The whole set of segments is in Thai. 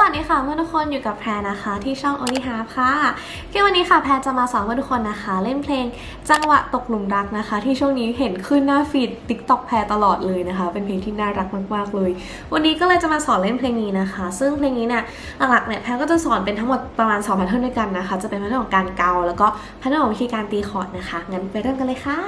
สวัสดีค่ะเพื่อนทุกคนอยู่กับแพรนะคะที่ช่อง Only Half ค่ะเกมวันนี้ค่ะแพรจะมาสอนเพื่อนทุกคนนะคะ เล่นเพลงจังหวะตกหลุมรักนะคะ ที่ช่วงนี้เห็นขึ้นหน้าฟีด TikTok แพรตลอดเลยนะคะ เป็นเพลงที่น่ารักมากๆเลย วันนี้ก็เลยจะมาสอนเล่นเพลงนี้นะคะ ซึ่งเพลงนี้เนี่ยหลักๆเนี่ยแพรก็จะสอนเป็นทั้งหมดประมาณ2แพทเทิร์นด้วยกันนะคะ จะเป็นแพทเทิร์นของการเกาแล้วก็แพทเทิร์นของวิธีการตีคอร์ดนะคะงั้นไปเริ่มกันเลยค่ะ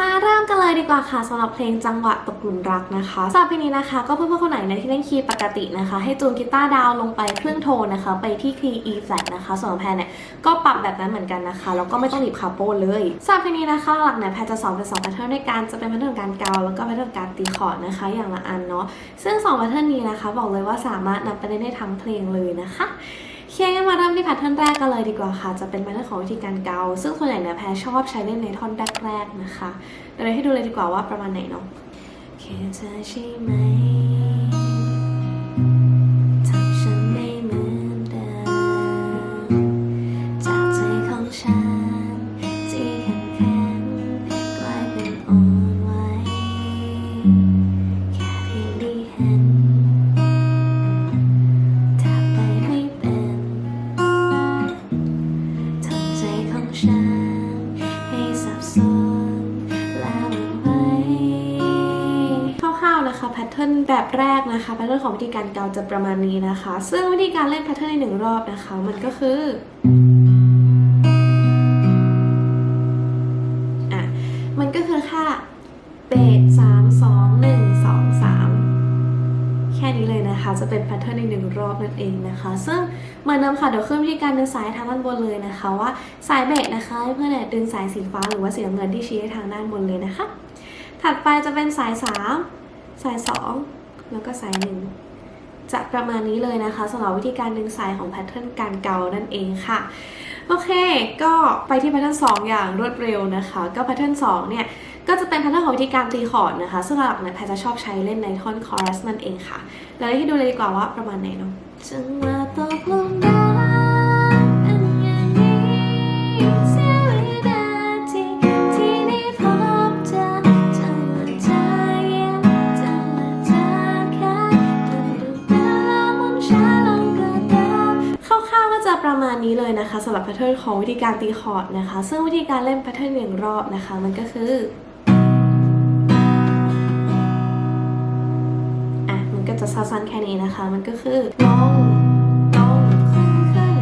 มาเริ่มกันเลยดีกว่าค่ะสำหรับเพลงจังหวะตกหลุมรักนะคะสำหรับเพลงนี้นะคะ ก็เพื่อนๆคนไหนนะที่เล่นคีย์ปกตินะคะ ให้จูนกีตาร์ดาวลงไปครึ่งโทนนะคะ ไปที่คีย์ E flat นะคะส่วนแพรเนี่ยก็ปรับแบบนั้นเหมือนกันนะคะแล้วก็ไม่ต้องหนีบคาโปเลยสำหรับเพลงนี้นะคะ หลักเนี่ยแพรจะสอนเป็น2แพทเทิร์นด้วยกันจะเป็นแพทเทิร์นการเกาแล้วก็แพทเทิร์นการตีคอร์ดนะคะ อย่างละอันเนาะซึ่ง2แพทเทิร์นนี้นะคะ บอกเลยว่าสามารถนำไปเล่นได้ทั้งเพลงเลยนะคะ เคงั้นมาเริ่มที่แพทเทิร์นแรกกันเลยดีกว่าค่ะ จะเป็นแพทเทิร์นของวิธีการเกา ซึ่งส่วนใหญ่เนี่ยแพรชอบใช้เล่นในท่อนแรกๆนะคะ เดี๋ยวให้ดูเลยดีกว่าว่าประมาณไหนเนาะแค่เธอใช่ไหม คะแพทเทิร์นแบบแรกนะคะแพทเทิร์นของวิธีการเกาจะประมาณนี้นะคะ ซึ่งวิธีการเล่นแพทเทิร์นในหนึ่งรอบนะคะ มันก็คืออะมันก็คือค่าเบสสามสองหนึ่งสองสามแค่นี้เลยนะคะ จะเป็นแพทเทิร์นในหนึ่งรอบนั่นเองนะคะ ซึ่งเหมือนเดิมค่ะเดี๋ยวขึ้นวิธีการดึงสายทางด้านบนเลยนะคะ ว่าสายเบสนะคะเพื่อนเนี่ยดึงสายสีฟ้าหรือว่าสีน้ำเงินที่ชี้ให้ทางด้านบนเลยนะคะ ถัดไปจะเป็นสาย3 สาย 2 แล้วก็สาย 1 จะประมาณนี้เลยนะคะสำหรับวิธีการดึงสายของแพทเทิร์นการเกานั่นเองค่ะ โอเค ก็ไปที่แพทเทิร์น2 อย่างรวดเร็วนะคะ ก็แพทเทิร์น2 เนี่ยก็จะเป็นแพทเทิร์นของวิธีการตีคอร์ดนะคะ ซึ่งหลักๆเนี่ยแพทจะชอบใช้เล่นในท่อนคอรัสนั่นเองค่ะ แล้วให้ดูเลยดีกว่าว่าประมาณไหนเนาะจังหวะตกลงรัก นี้เลยนะคะสำหรับแพทเทิร์นของวิธีการตีคอร์ดนะคะ ซึ่งวิธีการเล่นแพทเทิร์นหนึ่งรอบนะคะ มันก็คืออะมันก็จะสั้นๆแค่นี้นะคะ มันก็คือลงลงขึ้นขึ้น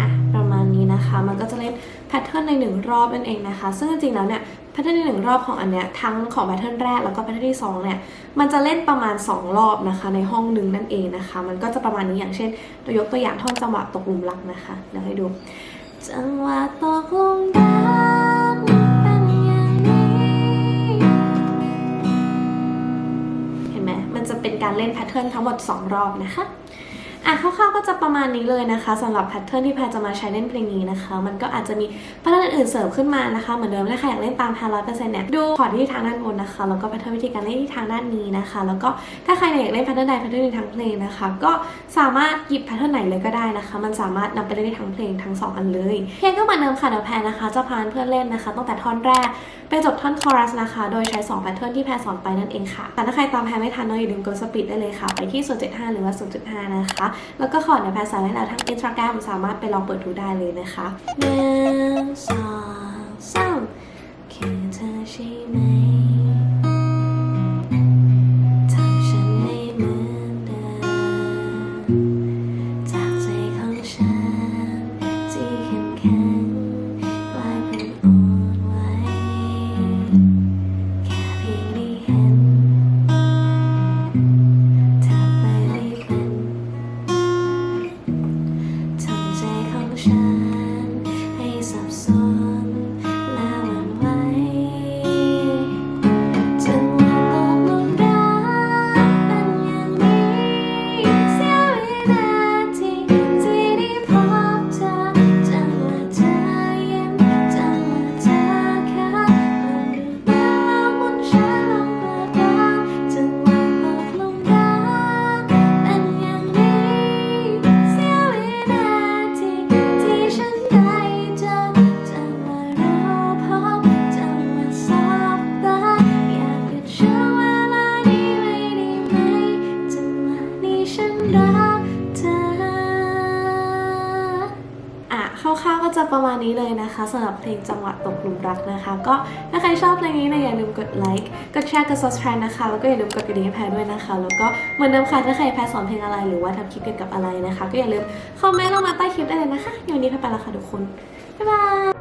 อะประมาณนี้นะคะ มันก็จะเล่น ทเทิร์นในหนึ่งรอบนั่นเองนะคะ ซึ่งจริงๆแล้วเนี่ยแพทเทิร์นในหนึ่งรอบของอันเนี้ยทั้งของแพทเทิร์นแรกแล้วก็แพทเทิร์นที่สองเนี่ยมันจะเล่นประมาณ 2 รอบนะคะในห้องหนึ่งนั่นเองนะคะ มันก็จะประมาณนี้อย่างเช่นตัวยกตัวอย่างท่อนจังหวะตกหลุมรักนะคะเดี๋ยวให้ดูจังหวะตกหลุมรักมันเป็นอย่างนี้เห็นไหมมันจะเป็นการเล่นแพทเทิร์นทั้งหมด 2 รอบนะคะ อะคร่าวๆก็จะประมาณนี้เลยนะคะสำหรับแพทเทิร์นที่แพรจะมาใช้เล่นเพลงนี้นะคะ มันก็อาจจะมีแพทเทิร์นอื่นเสริมขึ้นมานะคะ เหมือนเดิมถ้าใครอยากเล่นตามแพรร้อยเปอร์เซ็นต์เนี่ยดูพอร์ตที่ทางด้านบนนะคะแล้วก็แพทเทิร์นวิธีการเล่นที่ทางด้านนี้นะคะ แล้วก็ถ้าใครอยากเล่นแพทเทิร์นใดแพทเทิร์นหนึ่งทั้งเพลงนะคะ ก็สามารถหยิบแพทเทิร์นไหนเลยก็ได้นะคะ มันสามารถนำไปเล่นได้ทั้งเพลงทั้งสองอันเลยเพลงก็เหมือนเดิมค่ะเดี๋ยวแพรนะคะจะพาเพื่อนเล่นนะคะตั้งแต่ท่อนแรกไปจบท่อนคอรัสนะคะ โดยใช้2แพทเทิร์นที่แพรสอนไปนั่นเองค่ะแต่ถ้าใครตามแพรไม่ทันเนาะอย่าลืมกดสปีดได้เลยค่ะ ไปที่0.5หรือว่า0.5นะคะแล้วก็ขอร์ดเนี่ยแพรใส่ไว้แล้วทั้ง Instagram สามารถไปลองเปิดดูได้เลยนะคะหนึ่งสองสามแค่เธอใช่ไหม รักเธออะคร่าวๆก็จะประมาณนี้เลยนะคะสำหรับเพลงจังหวะตกหลุมรักนะคะ ก็ถ้าใครชอบเพลงนี้นะอย่าลืมกดไลค์กดแชร์กด subscribe นะคะ แล้วก็อย่าลืมกดกระดิ่งให้แพรด้วยนะคะ แล้วก็เหมือนเดิมค่ะถ้าใครแพรสอนเพลงอะไรหรือว่าทำคลิปเกี่ยวกับอะไรนะคะ ก็อย่าลืมคอมเมนต์ลงมาใต้คลิปได้เลยนะคะเยววันนี้แพรไปแล้วค่ะทุกคนบ๊ายบาย